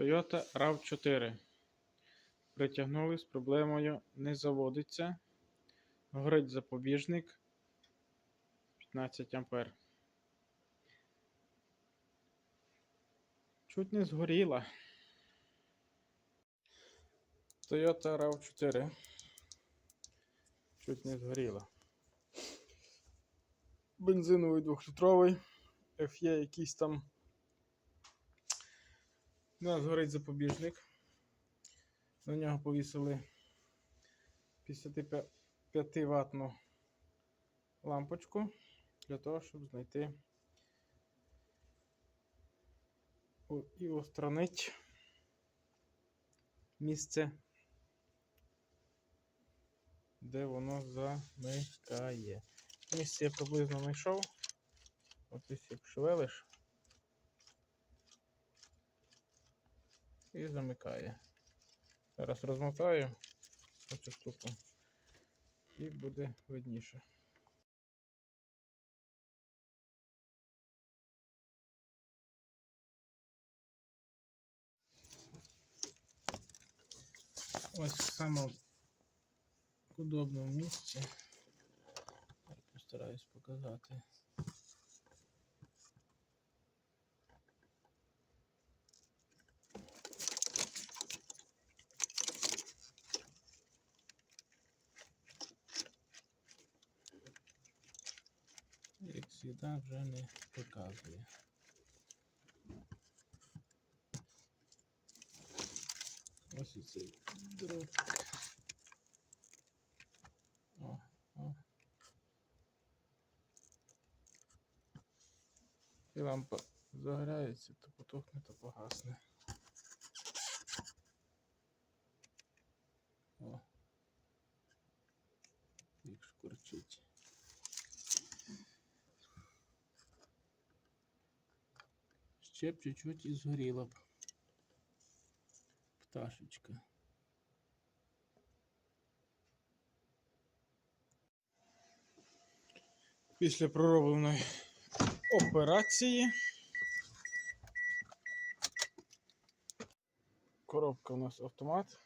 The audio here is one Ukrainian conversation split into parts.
Toyota RAV4. Притягнули з проблемою не заводиться. Горить запобіжник 15 ампер. Чуть не згоріла. Toyota RAV4. Чуть не згоріла. Бензиновий 2-літровий. FE якийсь там. У нас горить запобіжник. На нього повісили 55 ватну лампочку для того, щоб знайти і устранити місце, де воно замикає. Місце я приблизно знайшов. От ось як шевелиш. І замикає. Зараз розмотаю цю штуку і буде видніше. Ось в самому удобному місці. Постараюсь показати. Як вже не показує. Ось і цей дротик. О, о. І лампа загорається, то потухне, то погасне. О. Як шкурчить. Ще б чуть-чуть і згоріла б пташечка. Після проробленої операції. Коробка у нас автомат.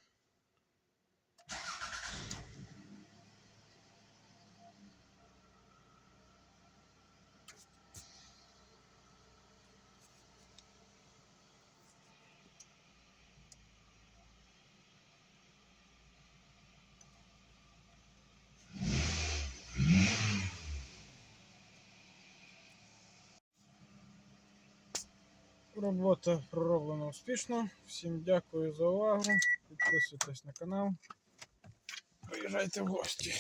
Робота пророблена успішно. Всім дякую за увагу. Підписуйтесь на канал. Приїжджайте в гості.